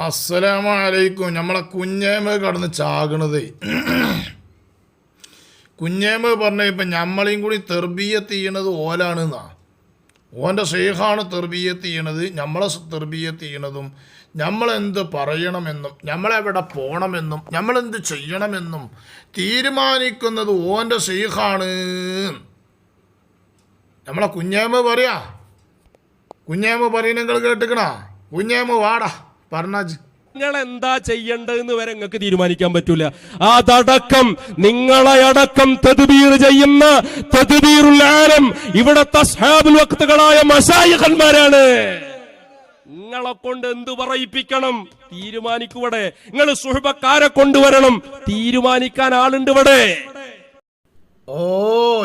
അസ്സലാമു അലൈക്കും നമ്മളെ കുഞ്ഞേമ കടന്ന് ചാകണത്. കുഞ്ഞേമ പറഞ്ഞ ഇപ്പം നമ്മളെയും കൂടി തെർബീയത്ത് ചെയ്യണത് ഓലാണ് എന്നാ ഓന്റെ ഷെയ്ഖാണ് തെർബീയത്ത് ചെയ്യണത് നമ്മളെ തെർബീയത്ത് ചെയ്യണതും നമ്മളെന്ത് പറയണമെന്നും നമ്മളെവിടെ പോകണമെന്നും നമ്മളെന്ത് ചെയ്യണമെന്നും തീരുമാനിക്കുന്നത് ഓന്റെ ഷെയ്ഖാണ്. നമ്മളെ കുഞ്ഞേമ പറയാ. കുഞ്ഞേമ പറയുന്ന നിങ്ങൾ കേട്ടിക്കണ? കുഞ്ഞേമ വാടാ. പറഞ്ഞാജ്. നിങ്ങൾ എന്താ ചെയ്യേണ്ടതെന്ന് വരെ നിങ്ങൾക്ക് തീരുമാനിക്കാൻ പറ്റൂല. അതടക്കം നിങ്ങളെ അടക്കം തെതുബീർ ചെയ്യുന്ന തദ്ബീറുൽ ആലം ഇവിടത്തെ അസ്ഹാബുൽ വക്തകളായ മശായിഖന്മാരാണ്. നിങ്ങളെ കൊണ്ട് എന്ത് പറയിപ്പിക്കണം? തീരുമാനിക്കൂടെ നിങ്ങൾ സുഹൃബക്കാരെ കൊണ്ടുവരണം. തീരുമാനിക്കാൻ ആളുണ്ട് ഇവിടെ. ഓ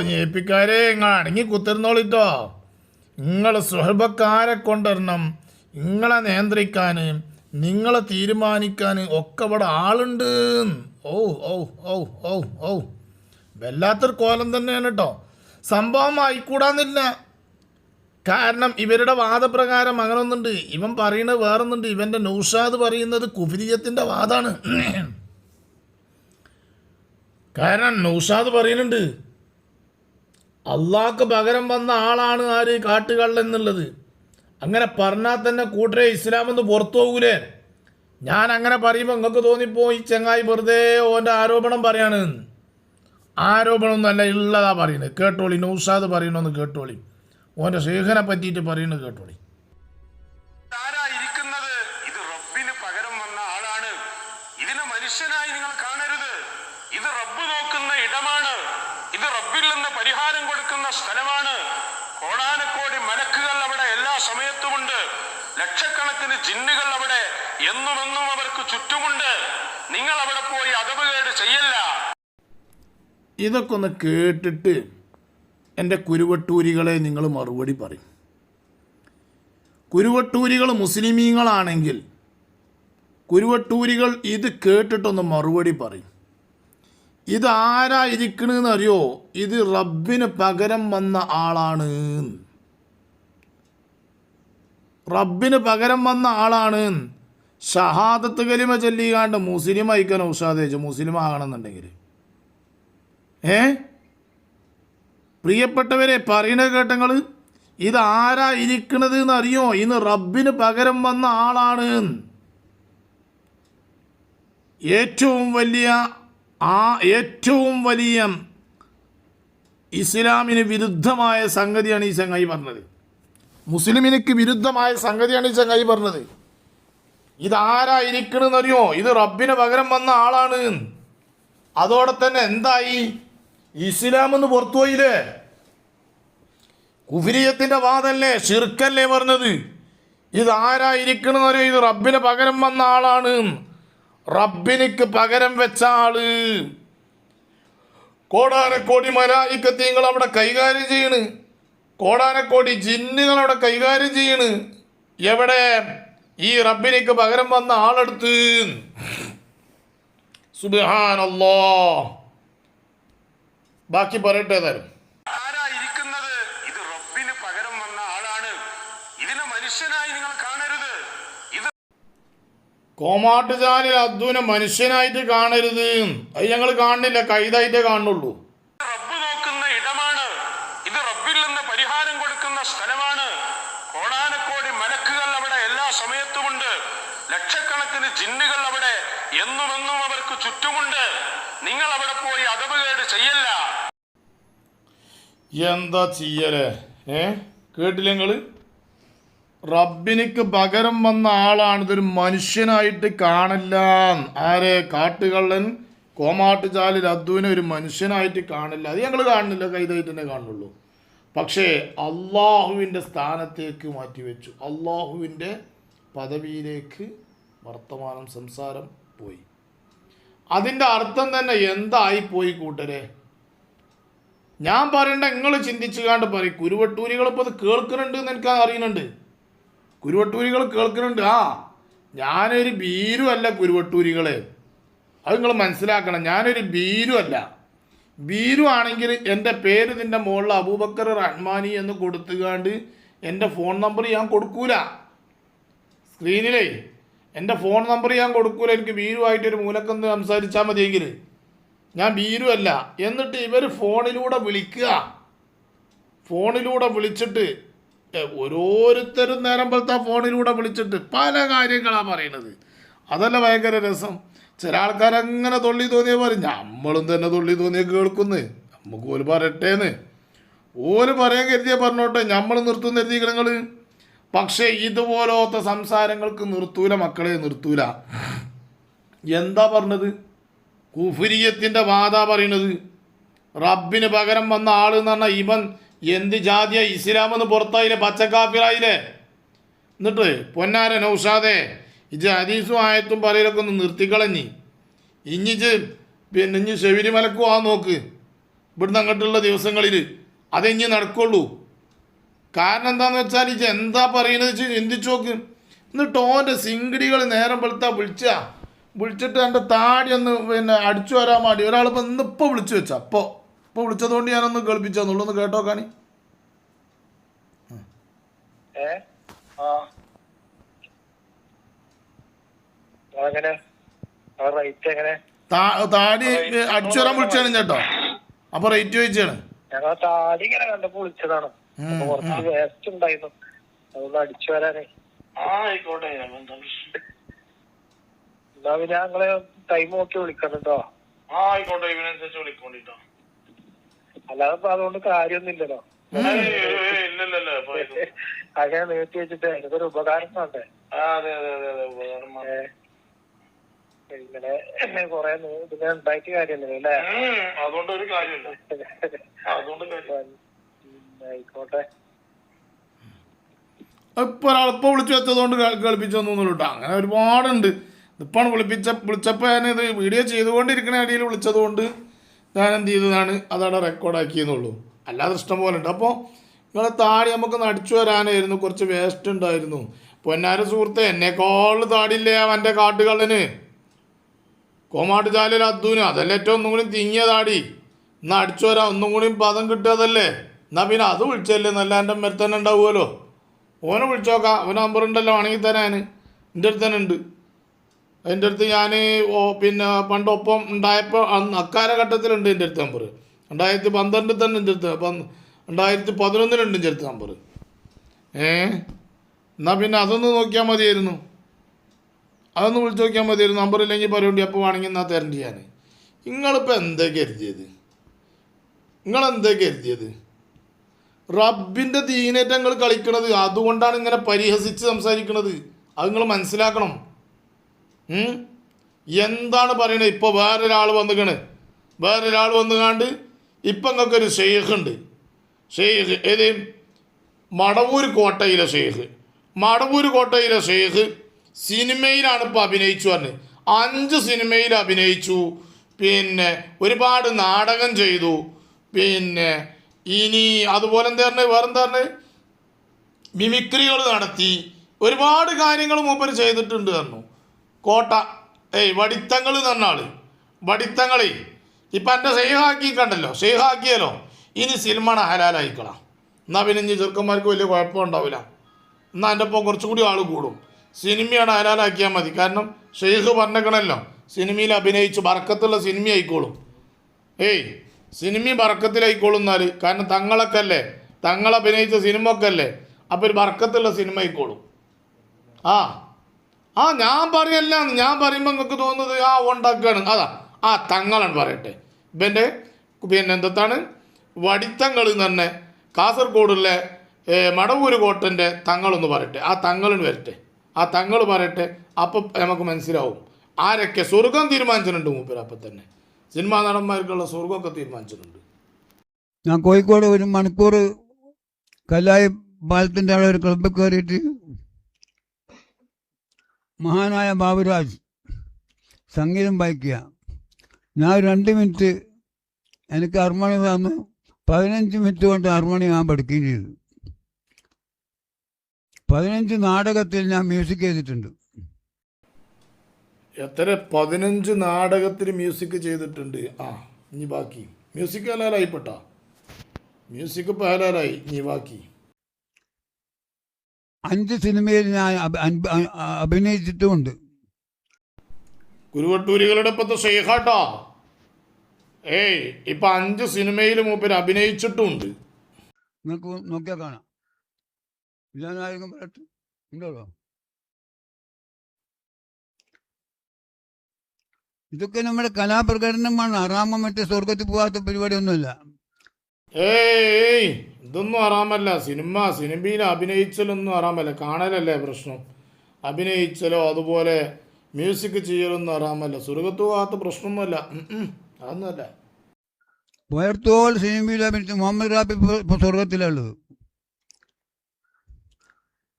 ഞേപ്പിക്കാരെ നിങ്ങൾ അടങ്ങി കുത്തിരുന്നോളിട്ടോ നിങ്ങൾ സുഹൃബക്കാരെ കൊണ്ടുവരണം. നിങ്ങളെ നിയന്ത്രിക്കാൻ നിങ്ങളെ തീരുമാനിക്കാൻ ഒക്കെ ഇവിടെ ആളുണ്ട്. ഓ ഓ ഓ ഓ ഓ വല്ലാത്തൊരു കോലം തന്നെയാണ് കേട്ടോ സംഭവം ആയിക്കൂടാന്നില്ല. കാരണം ഇവരുടെ വാദപ്രകാരം അങ്ങനെ ഒന്നുണ്ട് ഇവൻ പറയുന്നത് വേറൊന്നുണ്ട്. ഇവന്റെ നൗഷാദ് പറയുന്നത് കുഫിരിയത്തിന്റെ വാദാണ്. കാരണം നൗഷാദ് പറയുന്നുണ്ട് അള്ളാഹ്ക്ക് പകരം വന്ന ആളാണ് ആര് കാട്ടുകള്ളൻ എന്നുള്ളത്. അങ്ങനെ പറഞ്ഞാൽ തന്നെ കൂട്ടരെ ഇസ്ലാമെന്ന് പുറത്തു പോകൂലേ? ഞാൻ അങ്ങനെ പറയുമ്പോൾ നിങ്ങൾക്ക് തോന്നിപ്പോ ഈ ചെങ്ങായി വെറുതെ ഓന്റെ ആരോപണം പറയാണ്. ആരോപണമൊന്നുമല്ല ഉള്ളതാ പറയുന്നത്. കേട്ടോളി നൗഷാദ് പറയണമെന്ന് കേട്ടോളി. ഓന്റെ ഷേഖനെ പറ്റിയിട്ട് പറയുന്നത് കേട്ടോളി ആരാ ഇരിക്കുന്നത് ഇത് റബ്ബിന് പകരം വന്ന ആളാണ് ഇതിനെ മനുഷ്യനായി നിങ്ങൾ കാണരുത് ഇത് റബ്ബ് നോക്കുന്ന ഇടമാണ് ഇത് റബ്ബിൽ നിന്ന് പരിഹാരം കൊടുക്കുന്ന സ്ഥലമാണ് കോടാനക്കോടി മലക്കുകൾ അവിടെ എല്ലാ സമയത്തുമുണ്ട് ലക്ഷക്കണക്കിന് ജിന്നുകൾ അവിടെ എന്നുമെന്നും അവർക്ക് ചുറ്റുമുണ്ട്. നിങ്ങൾ അവിടെ പോയി അതവുകേട് ചെയ്യല്ല. ഇതൊക്കെ ഒന്ന് കേട്ടിട്ട് എന്റെ കുരുവട്ടൂരികളെ നിങ്ങൾ മറുപടി പറയും. കുരുവട്ടൂരികൾ മുസ്ലിമീങ്ങളാണെങ്കിൽ കുരുവട്ടൂരികൾ ഇത് കേട്ടിട്ടൊന്ന് മറുപടി പറയും. ഇത് ഇരിക്കണെന്നറിയോ? ഇത് റബ്ബിന് പകരം വന്ന ആളാണ് റബ്ബിന് പകരം വന്ന ആളാണ്. ഷഹാദത്ത് കലിമ ചൊല്ലിക്കാണ്ട് മുസ്ലിം അയക്കാൻ ഉഷാദേച്ച് മുസ്ലിം ആകണമെന്നുണ്ടെങ്കിൽ. ഏ? പ്രിയപ്പെട്ടവരെ പറയണ കേട്ടങ്ങൾ ഇത് ആരാ ഇരിക്കണത് എന്നറിയോ? ഇന്ന് റബ്ബിന് പകരം വന്ന ആളാണ്. ഏറ്റവും വലിയ ആ ഏറ്റവും വലിയ ഇസ്ലാമിന് വിരുദ്ധമായ സംഗതിയാണ് ഈ ചങ്ങായി പറഞ്ഞത്. മുസ്ലിമിനിക്ക് വിരുദ്ധമായ സംഗതിയാണ് ഈ ചങ്ങായി പറഞ്ഞത്. ഇതാരാ ഇരിക്കണെന്നറിയോ ഇത് റബ്ബിന് പകരം വന്ന ആളാണ്. അതോടെ തന്നെ എന്തായി? ഇസ്ലാം എന്ന് പുറത്തുപോയില്ലേ കുഫിരിയത്തിന്റെ വാദല്ലേ ഷിർക്കല്ലേ പറഞ്ഞത്? ഇത് ആരായിരിക്കണമെന്നറിയോ ഇത് റബ്ബിന് പകരം വന്ന ആളാണ്. റബ്ബിനിക്ക് പകരം വെച്ച ആൾ. കോടാനക്കോടി മലായിക്കത്തിങ്ങൾ അവിടെ കൈകാര്യം ചെയ്യണ്. കോടാനക്കോടി ജിന്നുകളവിടെ കൈകാര്യം ചെയ്യണ്. എവിടെ? ഈ റബ്ബിനേക്ക് പകരം വന്ന ആളെടുത്ത്. സുബിഹാനല്ലോ. ബാക്കി പറയട്ടെ ഏതായാലും ഇരിക്കുന്നത്? ഇത് റബ്ബിന് പകരം വന്ന ആളാണ്. ഇതിനെ മനുഷ്യനായി നിങ്ങൾ കാണരുത്. ഇത് കോമാട്ടുചാലിൽ അദ്ദുവിനെ മനുഷ്യനായിട്ട് കാണരുത്. അത് ഞങ്ങൾ കാണുന്നില്ല കൈതായിട്ടേ കാണുള്ളൂ ലക്ഷക്കണക്കിന് ജിന്നുകൾ അവിടെ എന്നുമെന്നും അവർക്ക് ചുറ്റുമുണ്ട്. നിങ്ങൾ അവിടെ പോയി അതവുകേട് ചെയ്യല്ല. എന്താ ചെയ്യലേ? ഏ? കേട്ടില്ല നിങ്ങൾ റബ്ബിനിക്ക് പകരം വന്ന ആളാണ്. ഇതൊരു മനുഷ്യനായിട്ട് കാണില്ല. ആരെ? കാട്ടുകള്ളൻ കോമാട്ടുചാലിൽ അദ്ദുവിനെ ഒരു മനുഷ്യനായിട്ട് കാണില്ല. അത് ഞങ്ങൾ കാണുന്നില്ല കൈതായിട്ട് തന്നെ കാണുള്ളൂ പക്ഷേ അള്ളാഹുവിന്റെ സ്ഥാനത്തേക്ക് മാറ്റിവെച്ചു. അള്ളാഹുവിന്റെ പദവിയിലേക്ക് വർത്തമാനം സംസാരം പോയി. അതിന്റെ അർത്ഥം തന്നെ എന്തായി പോയി കൂട്ടരെ? ഞാൻ പറയണ്ട നിങ്ങൾ ചിന്തിച്ചു കാണ്ട് പറയും. കുരുവട്ടൂരികൾ ഇപ്പോൾ അത് കേൾക്കുന്നുണ്ട് എന്ന് എനിക്ക് അറിയുന്നുണ്ട്. കുരുവട്ടൂരികൾ കേൾക്കുന്നുണ്ട്. ആ ഞാനൊരു ഭീരുവല്ല കുരുവട്ടൂരികളെ. അത് നിങ്ങൾ മനസ്സിലാക്കണം. ഞാനൊരു ഭീരുവല്ല ഭീരു ആണെങ്കിൽ എന്റെ പേര് നിന്റെ മുകളിൽ അബൂബക്കർ റഹ്മാനി എന്ന് കൊടുത്തുകാണ്ട് എന്റെ ഫോൺ നമ്പർ ഞാൻ കൊടുക്കൂല. സ്ക്രീനിലേ എന്റെ ഫോൺ നമ്പർ ഞാൻ കൊടുക്കൂല എനിക്ക് ബീരുവായിട്ടൊരു മൂലക്കൊന്ന് സംസാരിച്ചാൽ മതിയെങ്കിൽ ഞാൻ ബീരു അല്ല എന്നിട്ട് ഇവർ ഫോണിലൂടെ വിളിക്കുക. ഫോണിലൂടെ വിളിച്ചിട്ട് ഓരോരുത്തരും നേരം പോലത്തെ ഫോണിലൂടെ വിളിച്ചിട്ട് പല കാര്യങ്ങളാണ് പറയണത്. അതല്ല ഭയങ്കര രസം. ചില ആൾക്കാരങ്ങനെ തൊള്ളി തോന്നിയ പറയും നമ്മളും തന്നെ തൊള്ളി തോന്നിയ കേൾക്കുന്നു. നമുക്ക് ഓൽ പറയട്ടേന്ന്. ഓൽ പറയാൻ കരുതിയ പറഞ്ഞോട്ടെ നമ്മൾ നിർത്തുന്ന കരുതികൾ പക്ഷേ ഇതുപോലത്തെ സംസാരങ്ങൾക്ക് നിർത്തൂല മക്കളെ നിർത്തൂല. എന്താ പറഞ്ഞത്? കുഫുരിയത്തിന്റെ വാദ പറയണത്. റബ്ബിന് പകരം വന്ന ആൾ എന്ന് പറഞ്ഞാൽ ഇവൻ എന്ത് ജാതിയ? ഇസ്ലാം എന്ന് പുറത്തായില്ലേ? പച്ചക്കാപ്പിറായില്ലേ എന്നിട്ട് പൊന്നാര നൗഷാദെ ഇജ് ഹദീസും ആയത്തും പറയലൊക്കെ ഒന്ന് നിർത്തിക്കളഞ്ഞി. ഇഞ്ഞിജ് പിന്നെ ഇഞ്ഞ് ശബരിമലക്കും ആ നോക്ക്. ഇവിടുന്ന് അങ്ങോട്ടുള്ള ദിവസങ്ങളിൽ അതെഞ്ഞ് നടക്കുള്ളൂ. കാരണം എന്താന്ന് വെച്ചാൽ ഇത് എന്താ പറയുന്നത് വെച്ച് ചിന്തിച്ചു നോക്ക്. എന്നിട്ട് ഓന്റെ സിങ്കിടികൾ നേരം വെളുത്താ വിളിച്ച. വിളിച്ചിട്ട് എന്റെ താടി ഒന്ന് പിന്നെ അടിച്ചു വരാൻ വേണ്ടി ഒരാളിപ്പോൾ ഇന്നിപ്പോൾ വിളിച്ചു വെച്ചാൽ അപ്പോൾ ഇപ്പോൾ വിളിച്ചതുകൊണ്ട് ഞാനൊന്ന് കേൾപ്പിച്ചെന്നുള്ളൂ ഒന്ന് കേട്ടോ കാണി താടി അടിച്ചു വരാൻ വിളിച്ചാണ് ചേട്ടോ. അപ്പൊ റേറ്റ് ചോദിച്ചാണ്. ഞങ്ങൾ താടി ഇങ്ങനെ കണ്ടപ്പോ വിളിച്ചതാണ്. അപ്പൊ കുറച്ച് വേസ്റ്റ് ഉണ്ടായിരുന്നു. അതൊന്ന് അടിച്ചു വരാനേ. ആയിക്കോട്ടെ എന്നാ പിന്നെ ഞങ്ങൾ ടൈം നോക്കി വിളിക്കണം കേട്ടോ ആ ആയിക്കോട്ടെ ഇവനനുസരിച്ച് വിളിക്കോണ്ടിട്ടോ. അല്ലാതെ ഇപ്പൊ അതുകൊണ്ട് കാര്യമൊന്നുമില്ലല്ലോ. അങ്ങനെ നീട്ടി വെച്ചിട്ട് എനിക്കൊരു ഉപകാരം വേണ്ടേ? ഇങ്ങനെ കൊറേ ഇതിനെ ഉണ്ടാക്കിയ ഉണ്ടായിട്ട് കാര്യമല്ലേ അല്ലേ? അതുകൊണ്ട് ഒരു കാര്യമില്ല. അതുകൊണ്ട് ഒരാൾ ഇപ്പോൾ വിളിച്ചു വെച്ചതുകൊണ്ട് കേട്ടോ. അങ്ങനെ ഒരുപാടുണ്ട്. ഇപ്പം വിളിപ്പിച്ച വിളിച്ചപ്പോൾ ഞാനിത് വീഡിയോ ചെയ്തുകൊണ്ടിരിക്കുന്ന ഇടയിൽ വിളിച്ചതുകൊണ്ട് ഞാൻ എന്ത് ചെയ്തതാണ് അതവിടെ റെക്കോർഡാക്കിയെന്നുള്ളൂ അല്ലാതെ ഇഷ്ടം പോലെ ഉണ്ട്. അപ്പോൾ നിങ്ങളെ താടി നമുക്ക് നടിച്ചു വരാനായിരുന്നു. കുറച്ച് വേസ്റ്റ് ഉണ്ടായിരുന്നു. പൊന്നാര സുഹൃത്തെ എന്നെക്കാൾ താടിയില്ലേ അവന്റെ കാട്ടുകള്ളന്? കോമാട്ട് ചാലിൽ അദ്ദൂന്. അതല്ലേ ഏറ്റവും ഒന്നും കൂടി തിങ്ങിയ താടി. ഇന്ന് അടിച്ചു വരാം. ഒന്നും കൂടി പദം കിട്ടിയതല്ലേ എന്നാ പിന്നെ അത് വിളിച്ചല്ലേ നല്ല എന്റെ മരത്ത് തന്നെ ഉണ്ടാവുമല്ലോ. ഓനെ വിളിച്ചോക്കാം. അവൻ നമ്പർ ഉണ്ടല്ലോ ആണെങ്കിൽ തരാൻ എന്റെ അടുത്ത് തന്നെ ഉണ്ട്. എന്റെ അടുത്ത് ഞാൻ ഓ പിന്നെ പണ്ട് ഒപ്പം ഉണ്ടായപ്പോൾ അക്കാലഘട്ടത്തിലുണ്ട് എന്റെ അടുത്ത് നമ്പർ രണ്ടായിരത്തി പന്ത്രണ്ടിൽ തന്നെ എന്റെ അടുത്ത് രണ്ടായിരത്തി പതിനൊന്നിലുണ്ട് എന്റെ അടുത്ത് നമ്പർ ഏ? എന്നാൽ പിന്നെ അതൊന്ന് നോക്കിയാൽ മതിയായിരുന്നു. അതൊന്ന് വിളിച്ച് നോക്കിയാൽ മതിയായിരുന്നു. നമ്പർ ഇല്ലെങ്കിൽ പരിപാടി അപ്പോൾ വേണമെങ്കിൽ എന്നാൽ തരേണ്ടി ഞാൻ നിങ്ങളിപ്പോൾ എന്താ കരുതിയത്? നിങ്ങളെന്താ കരുതിയത്? റബ്ബിന്റെ ദീനേറ്റങ്ങൾ കളിക്കണത്. അതുകൊണ്ടാണ് ഇങ്ങനെ പരിഹസിച്ച് സംസാരിക്കുന്നത് അത് നിങ്ങൾ മനസ്സിലാക്കണം. എന്താണ് പറയണത് ഇപ്പോൾ വേറൊരാൾ വന്നിക്കണ്. വേറൊരാൾ വന്നുകാണ്ട് ഇപ്പം നിങ്ങൾക്കൊരു ഷെയ്ഖ് ഉണ്ട്. ഷെയ്ഖ് ഏത്? മടവൂർ കോട്ടയിലെ ഷെയ്ഖ്. മടവൂർ കോട്ടയിലെ ഷെയ്ഖ് സിനിമയിലാണ് ഇപ്പോൾ അഭിനയിച്ചു പറഞ്ഞത് അഞ്ച് സിനിമയിൽ അഭിനയിച്ചു. പിന്നെ ഒരുപാട് നാടകം ചെയ്തു. പിന്നെ ഇനി അതുപോലെ എന്താ വേറെന്താണ് മിമിക്രികൾ നടത്തി. ഒരുപാട് കാര്യങ്ങൾ മൂപ്പർ ചെയ്തിട്ടുണ്ട് പറഞ്ഞു. കോട്ട. ഏയ് വടിത്തങ്ങൾ ആൾ. വടിത്തങ്ങളെ. ഇപ്പം എന്റെ സേഹാക്കി കണ്ടല്ലോ സേഹാക്കിയല്ലോ ഇനി സിനിമണ ഹലാലായിക്കളാം. എന്നാൽ പിന്നെ ഇനി ചെറുക്കന്മാർക്ക് വലിയ കുഴപ്പമുണ്ടാവില്ല എന്നാൽ എന്റെ ഒപ്പം കുറച്ചും കൂടി ആൾ കൂടും. സിനിമയാണ് ഹലാലാക്കിയാൽ മതി. കാരണം ഷെയ്ഖ് പറഞ്ഞേക്കണല്ലോ സിനിമയിൽ അഭിനയിച്ച് ബർക്കത്തുള്ള സിനിമ ആയിക്കോളും ഏയ് സിനിമ ബർക്കത്തിലായിക്കോളും എന്നാൽ കാരണം തങ്ങളൊക്കെ തങ്ങൾ അഭിനയിച്ച സിനിമ ഒക്കെ അല്ലേ അപ്പോൾ ഒരു ബർക്കത്തുള്ള സിനിമ ആയിക്കോളും ആ. ആ ഞാൻ പറയല്ല. ഞാൻ പറയുമ്പോൾ നിങ്ങൾക്ക് തോന്നുന്നത് ആ ഉണ്ടാക്കുകയാണ് അതാ. ആ തങ്ങളാണ് പറയട്ടെ. ഇവന്റെ പിന്നെ എന്താണ് വടിത്തങ്ങൾ തന്നെ കാസർഗോഡുള്ള മടവൂര് കോട്ടന്റെ തങ്ങളൊന്ന് പറയട്ടെ. ആ തങ്ങളും വരട്ടെ. ആ തങ്ങൾ പറയട്ടെ. അപ്പം നമുക്ക് മനസ്സിലാവും. ആരൊക്കെ സ്വർഗം തീരുമാനിച്ചിട്ടുണ്ട് മൂപ്പര് അപ്പം തന്നെ സിനിമാ നടന്മാർക്കുള്ള സ്വർഗമൊക്കെ തീരുമാനിച്ചിട്ടുണ്ട്. ഞാൻ കോഴിക്കോട് ഒരു മണിക്കൂർ കല്ലായി പാലത്തിന്റെ അവിടെ ഒരു ക്ലബ്ബിൽ കയറിയിട്ട് മഹാനായ ബാബുരാജ് സംഗീതം വായിക്കുക. ഞാൻ രണ്ട് മിനിറ്റ് എനിക്ക് ഹാർമോണി തന്നു പതിനഞ്ച് മിനിറ്റ് കൊണ്ട് ഹാർമോണി ഞാൻ പഠിക്കുകയും ചെയ്തു. പതിനഞ്ച് നാടകത്തിൽ ഞാൻ മ്യൂസിക് ചെയ്തിട്ടുണ്ട്. എത്ര പതിനഞ്ച് നാടകത്തിന് മ്യൂസിക് ചെയ്തിട്ടുണ്ട്. ആ ഇനി ബാക്കി. മ്യൂസിക് ഹലാലായിപ്പെട്ടാ മ്യൂസിക് ഇപ്പോൾ ഹലാലായി. ഇനി ബാക്കി. അഞ്ച് സിനിമയിൽ ഞാൻ അഭിനയിച്ചിട്ടുമുണ്ട്. കുരുവട്ടൂരികളുടെ ഇപ്പത്തെ ഷെയ്ഖാട്ടോ ഏയ് ഇപ്പൊ അഞ്ച് സിനിമയിൽ മൂപ്പര് അഭിനയിച്ചിട്ടുമുണ്ട് നിങ്ങൾക്ക് നോക്കിയാൽ കാണാം. ഇല്ലാതായിരിക്കും പറയട്ടെ ഉണ്ടോ? ഇതൊക്കെ നമ്മുടെ കലാപ്രകടനമാണ്. അറാമ മറ്റേ സ്വർഗത്തിൽ പോകാത്ത പരിപാടിയൊന്നുമില്ല. ഏയ് ഇതൊന്നും അറാമല്ല. സിനിമ സിനിമയിൽ അഭിനയിച്ചലൊന്നും അറാമല്ല. കാണലല്ലേ പ്രശ്നം. അഭിനയിച്ചലോ അതുപോലെ മ്യൂസിക് ചെയ്യലൊന്നും അറാമല്ല. സ്വർഗത്ത് പോകാത്ത പ്രശ്നമൊന്നുമല്ല. അതൊന്നുമല്ല. പോയർത്തോൾ സിനിമയിൽ അഭിനയിച്ച മുഹമ്മദ് റാബി ഇപ്പൊ- സ്വർഗത്തിലുള്ളത്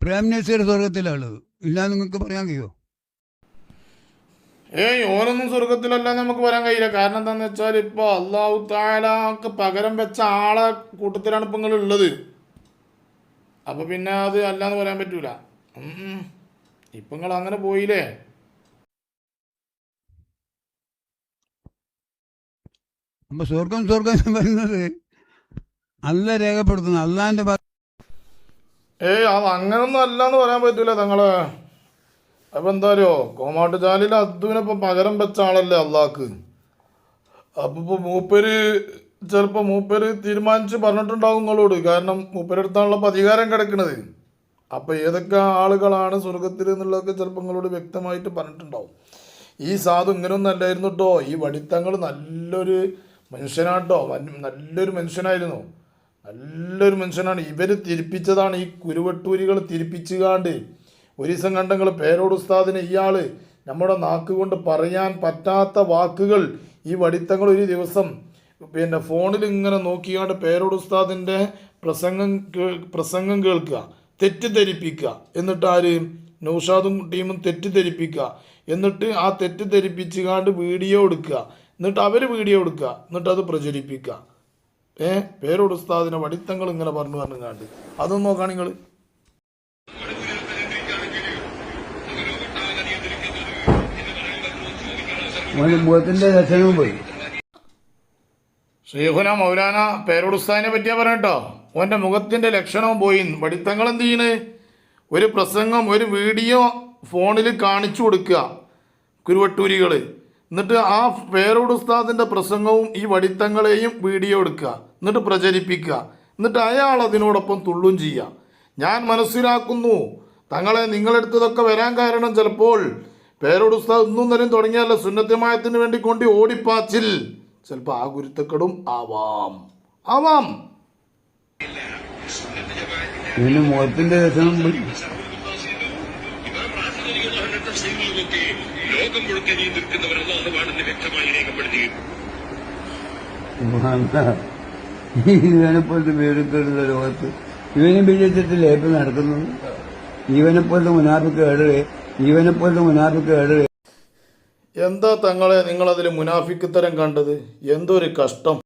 പ്രേം നസീർ സ്വർഗത്തിലുള്ളത് ഇല്ല നിങ്ങൾക്ക് പറയാൻ കഴിയുമോ? ഏയ് ഓരോന്നും സ്വർഗത്തിലല്ല നമുക്ക് വരാൻ കഴിയില്ല. കാരണം എന്താണെന്ന് വെച്ചാൽ ഇപ്പൊ അള്ളാഹു താലാക്ക് പകരം വെച്ച ആളെ കൂട്ടത്തിലാണ് ഇപ്പൊ നിങ്ങൾ ഉള്ളത് അപ്പോൾ പിന്നെ അത് അല്ലാന്ന് പറയാൻ പറ്റൂല. ഇപ്പൊ നിങ്ങൾ അങ്ങനെ പോയില്ലേ? അപ്പൊ സ്വർഗം സ്വർഗം എന്ന് പറയുന്നത് അല്ല രേഖപ്പെടുത്തുന്നു അള്ളാന്റെ ഏയ് അത് അങ്ങനൊന്നും അല്ലാന്ന് പറയാൻ പറ്റൂല തങ്ങൾ. അപ്പൊ എന്താ അറിയോ കോമാട്ട് ചാലിൽ അദ്ദുവിനിപ്പം പകരം വെച്ച ആളല്ലേ അള്ളാക്ക്. അപ്പൊ ഇപ്പൊ മൂപ്പര് ചിലപ്പോ മൂപ്പര് തീരുമാനിച്ച് പറഞ്ഞിട്ടുണ്ടാവും നിങ്ങളോട് കാരണം മൂപ്പരെടുത്താണല്ലോ അധികാരം കിടക്കുന്നത് അപ്പൊ ഏതൊക്കെ ആളുകളാണ് സ്വർഗത്തിൽ എന്നുള്ളതൊക്കെ ചിലപ്പോൾ നിങ്ങളോട് വ്യക്തമായിട്ട് പറഞ്ഞിട്ടുണ്ടാവും. ഈ സാധു ഇങ്ങനെയൊന്നും അല്ലായിരുന്നു കേട്ടോ ഈ വടിത്തങ്ങൾ നല്ലൊരു മനുഷ്യനാട്ടോ. നല്ലൊരു മനുഷ്യനായിരുന്നു. നല്ലൊരു മനുഷ്യനാണ്. ഇവർ തിരിപ്പിച്ചതാണ് ഈ കുരുവട്ടൂരികൾ തിരിപ്പിച്ചുകാണ്ട്. ഒരു ദിവസം കണ്ടങ്ങൾ പേരോട് ഉസ്താദിന് ഇയാൾ നമ്മുടെ നാക്ക് കൊണ്ട് പറയാൻ പറ്റാത്ത വാക്കുകൾ ഈ വടിത്തങ്ങൾ ഒരു ദിവസം പിന്നെ ഫോണിൽ ഇങ്ങനെ നോക്കിയാണ്ട് പേരോട് ഉസ്താദിന്റെ പ്രസംഗം പ്രസംഗം കേൾക്കുക തെറ്റിദ്ധരിപ്പിക്കുക. എന്നിട്ട് ആര്? നൗഷാദും ടീമും തെറ്റിദ്ധരിപ്പിക്കുക. എന്നിട്ട് ആ തെറ്റിദ്ധരിപ്പിച്ചുകാണ്ട് വീഡിയോ എടുക്കുക. എന്നിട്ട് അവർ വീഡിയോ എടുക്കുക. എന്നിട്ട് അത് പ്രചരിപ്പിക്കുക. ഏ? പേരോട് ഉസ്താദിനെ വടിത്തങ്ങൾ ഇങ്ങനെ പറഞ്ഞു പറഞ്ഞുകാണ്ട്. അതൊന്നും നോക്കുകയാണെങ്കിൽ നിങ്ങൾ മുഖത്തിന്റെ ദർശനവും പോയി. ഷെയ്ഖുന മൗലാന പേരോട് ഉസ്താദിനെ പറ്റിയാ പറഞ്ഞോ ഓന്റെ മുഖത്തിന്റെ ലക്ഷണവും പോയി പഠിത്തങ്ങൾ എന്ത് ചെയ്യണ്? ഒരു പ്രസംഗം ഒരു വീഡിയോ ഫോണിൽ കാണിച്ചു കൊടുക്കുക കുരുവട്ടൂരികൾ എന്നിട്ട് ആ പേരോട് ഉസ്താദിന്റെ പ്രസംഗവും ഈ വടിത്തങ്ങളെയും വീഡിയോ എടുക്കുക എന്നിട്ട് പ്രചരിപ്പിക്കുക എന്നിട്ട് അയാൾ അതിനോടൊപ്പം തുള്ളും ചെയ്യുക ഞാൻ മനസ്സിലാക്കുന്നു. തങ്ങളെ നിങ്ങളെടുത്തതൊക്കെ വരാൻ കാരണം ചിലപ്പോൾ പേരോട് ഉസ്താദ് ഇന്നും നിലയും തുടങ്ങിയല്ല സുന്നത്യമായത്തിന് വേണ്ടി കൊണ്ട് ഓടിപ്പാച്ചിൽ. ചിലപ്പോൾ ആ ഗുരുത്തക്കടും ആവാം. ആവാം. പിന്നെ മുഖത്തിന്റെ ലക്ഷണം പോയി ലോകം മുഴുക്കെ നീ നിൽക്കുന്നവർ അള്ളാഹുവാണെന്ന് വ്യക്തമായി രേഖപ്പെടുത്തി ഇവനെ പോലത്തെ പേരൊക്കെയുള്ള ലോകത്ത് ഇവനും വിജയിച്ചിട്ടില്ല ഇപ്പൊ നടക്കുന്നത് ഇവനെ പോലത്തെ മുനാഫിക്ക് പോലും ഇവനെ പോലത്തെ മുനാഫിക്ക് ഏഴ് എന്താ തങ്ങളെ നിങ്ങളതിൽ മുനാഫിക്കുത്തരം കണ്ടത്? എന്തൊരു കഷ്ടം.